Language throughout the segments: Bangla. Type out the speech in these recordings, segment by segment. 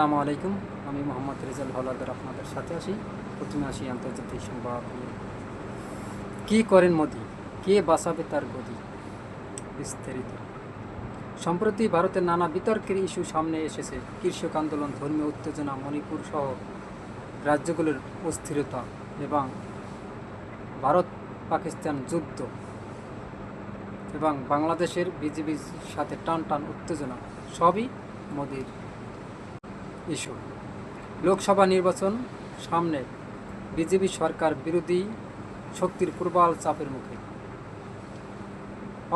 আসসালামু আলাইকুম। আমি মোহাম্মদ রেজাল হলাদার আপনাদের সাথে আসি প্রথমে আসি আন্তর্জাতিক সংবাদ কী করেন মোদি? কে বাঁচাবে তার গদি? বিস্তারিত। সম্প্রতি ভারতের নানা বিতর্কের ইস্যু সামনে এসেছে। কৃষক আন্দোলন, ধর্মীয় উত্তেজনা, মণিপুর সহ রাজ্যগুলোর অস্থিরতা এবং ভারত পাকিস্তান যুদ্ধ এবং বাংলাদেশের বিজেপির সাথে টান টান উত্তেজনা। সবই মোদির ইস্যু। লোকসভা নির্বাচন সামনে বিজেপি সরকার বিরোধী শক্তির প্রবল চাপের মুখে।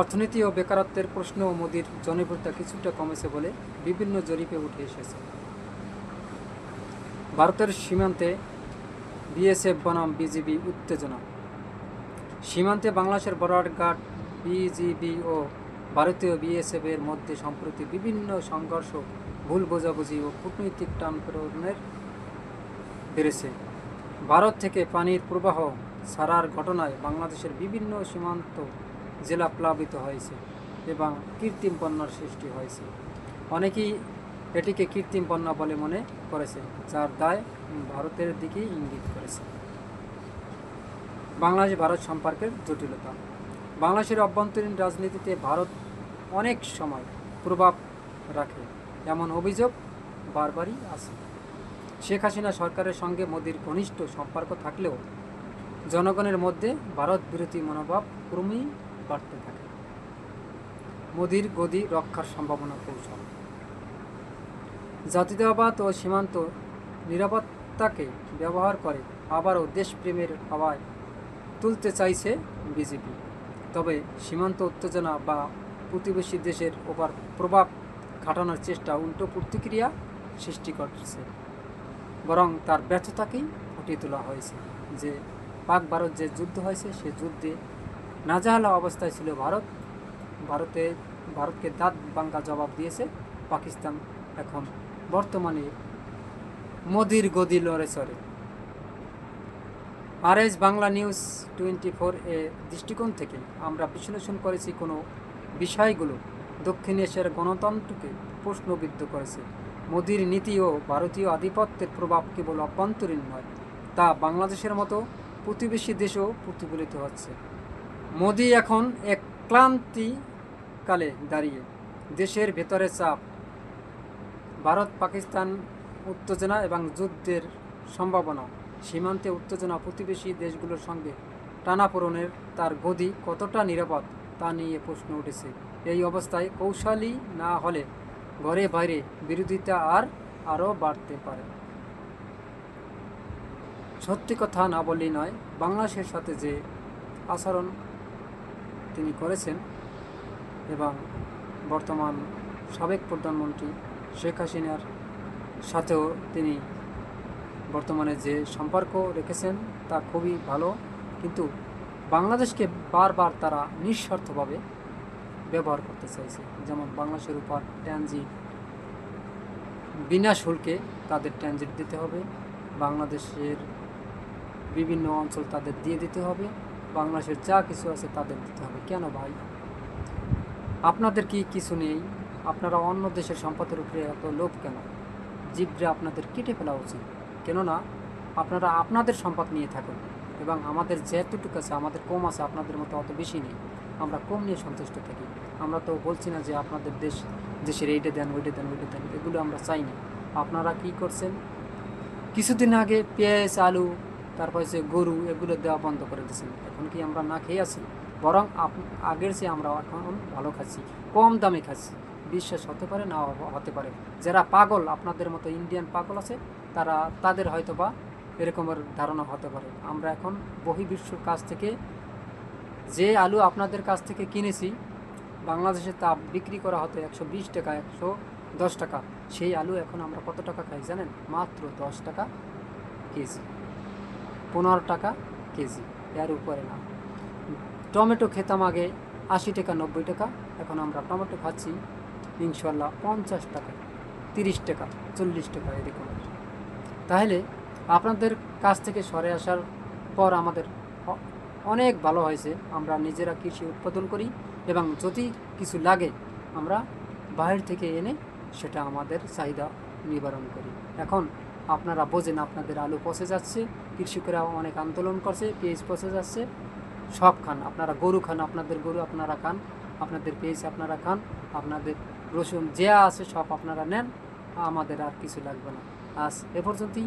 অর্থনীতি ও বেকারত্বের প্রশ্ন ও মোদির জনপ্রিয়তা কিছুটা কমেছে বলে বিভিন্ন জরিপে উঠে এসেছে। ভারতের সীমান্তে বিএসএফ বনাম বিজিবি উত্তেজনা। সীমান্তে বাংলাদেশের বর্ডার বিজিবি ও ভারতীয় বিএসএফ এর মধ্যে সম্প্রতি বিভিন্ন সংঘর্ষ ভুল বোঝাবুঝি ও কূটনৈতিক টানপ্রেরণের বেড়েছে। ভারত থেকে পানির প্রবাহ ছাড়ার ঘটনায় বাংলাদেশের বিভিন্ন সীমান্ত জেলা প্লাবিত হয়েছে এবং কৃত্রিম বন্যার সৃষ্টি হয়েছে। অনেকেই এটিকে কৃত্রিম বন্যা বলে মনে করেছে, যার দায় ভারতের দিকেই ইঙ্গিত করেছে। বাংলাদেশ ভারত সম্পর্কের জটিলতা। বাংলাদেশের অভ্যন্তরীণ রাজনীতিতে ভারত অনেক সময় প্রভাব রাখে। এমন অভিযোগ বারবারই আছে। শেখ হাসিনা সরকারের সঙ্গে মোদির ঘনিষ্ঠ সম্পর্ক থাকলেও জনগণের মধ্যে ভারত বিরোধী মনোভাব ক্রমেই বাড়তে থাকে। মোদির গদি রক্ষার সম্ভাবনা কৌশল। জাতীয়তাবাদ ও সীমান্ত নিরাপত্তাকে ব্যবহার করে আবারও দেশপ্রেমের হাওয়ায় তুলতে চাইছে বিজেপি। তবে সীমান্ত উত্তেজনা বা প্রতিবেশী দেশের ওপর প্রভাব খাটানোর চেষ্টা, উল্টো প্রতিক্রিয়া সৃষ্টি করছে। বরং তার ব্যর্থতাকেই ফুটিয়ে তোলা হয়েছে যে পাক ভারত যে যুদ্ধ হয়েছে, সে যুদ্ধে নাজাহালা অবস্থায় ছিল ভারত। ভারতে, ভারতকে দাঁত বাঙ্গা জবাব দিয়েছে পাকিস্তান এখন বর্তমানে মোদির গদি লড়ে চড়ে। আর S Bangla news twenty four এ দৃষ্টিকোণ থেকে আমরা বিশ্লেষণ করেছি কোনো বিষয়গুলো। দক্ষিণ এশিয়ার গণতন্ত্রকে প্রশ্নবিদ্ধ করেছে। মোদির নীতি ও ভারতীয় আধিপত্যের প্রভাব কেবল অভ্যন্তরীণ নয়, তা বাংলাদেশের মতো প্রতিবেশী দেশেও প্রতিফলিত হচ্ছে। মোদি এখন এক ক্লান্তিকালে দাঁড়িয়ে। দেশের ভেতরে চাপ, ভারত পাকিস্তান উত্তেজনা এবং যুদ্ধের সম্ভাবনা, সীমান্তে উত্তেজনা প্রতিবেশী দেশগুলোর সঙ্গে টানাপোড়নের তার গদি কতটা নিরাপদ তা নিয়ে প্রশ্ন উঠেছে। এই অবস্থায় কৌশলী না হলে ঘরে বাইরে বিরোধিতা আর আরও বাড়তে পারে। সত্যি কথা না বললেই নয়, বাংলাদেশের সাথে যে আচরণ তিনি করেছেন এবং বর্তমান সাবেক প্রধানমন্ত্রী শেখ হাসিনার সাথেও তিনি বর্তমানে যে সম্পর্ক রেখেছেন তা খুবই ভালো। কিন্তু বাংলাদেশকে বারবার তারা নিঃস্বার্থভাবে ব্যবহার করতে চাইছে। যেমন বাংলাদেশের উপর ট্রানজিট বিনা শুল্কে তাদের ট্রানজিট দিতে হবে। বাংলাদেশের বিভিন্ন অঞ্চল তাদের দিয়ে দিতে হবে। বাংলাদেশের যা কিছু আছে তাদের দিতে হবে। কেন ভাই? আপনাদের কি কিছু নেই? আপনারা অন্য দেশের সম্পদের উপরে এত লোভ কেন? জিব্রে আপনাদের কেটে ফেলা উচিত। কেননা আপনারা আপনাদের সম্পদ নিয়ে থাকুন। এবং আমাদের যেতটুকু আছে, আমাদের কম আছে, আপনাদের মতো অত বেশি নেই। আমরা কম নিয়ে সন্তুষ্ট থাকি। আমরা তো বলছি না যে আপনাদের দেশ, দেশের এইটা দেন, ওইটা দেন ওইটা দেন, এগুলো আমরা চাই না। আপনারা কি করছেন? কিছুদিন আগে পেঁয়াজ, আলু, তারপর হচ্ছে গরু, এগুলো দেওয়া বন্ধ করে দিয়েছেন। এখন কি আমরা না খেয়ে আছি? বরং আগের চেয়ে আমরা এখন ভালো খাচ্ছি, কম দামে খাচ্ছি। বিশ্বাস হতে পারে না, হতে পারে। যারা পাগল, আপনাদের মতো ইন্ডিয়ান পাগল আছে, তারা, তাদের হয়তো বা এরকমের ধারণা হতে পারে। আমরা এখন বহির্বিশ্বর কাছ থেকে যে আলু আপনাদের কাছ থেকে কিনেছি, বাংলাদেশে তা বিক্রি করা হতো একশো বিশ টাকা, একশো দশ টাকা। সেই আলু এখন আমরা কত টাকা খাই জানেন? মাত্র দশ টাকা কেজি, পনেরো টাকা কেজি। এর উপরে না। টমেটো খেতাম আগে আশি টাকা, নব্বই টাকা। এখন আমরা টমেটো খাচ্ছি ইনশাল্লাহ পঞ্চাশ টাকা, তিরিশ টাকা, চল্লিশ টাকা এরকম। তাহলে আপনাদের কাছ থেকে সরে আসার পর আমাদের অনেক ভালো হয়েছে। আমরা নিজেরা কৃষি উৎপাদন করি এবং যদি কিছু লাগে, আমরা বাইরে থেকে এনে সেটা আমাদের চাহিদা নিবারণ করি। এখন আপনারা বোঝেন, আপনাদের আলু পচে যাচ্ছে কৃষকেরা অনেক আন্দোলন করছে, পেঁয়াজ পচে যাচ্ছে, সব খান। আপনারা গরু খান, আপনাদের গরু আপনারা খান, আপনাদের পেঁয়াজ আপনারা খান, আপনাদের রসুন যা আছে সব আপনারা নেন, আমাদের আর কিছু লাগবে না। আজ এ পর্যন্তই।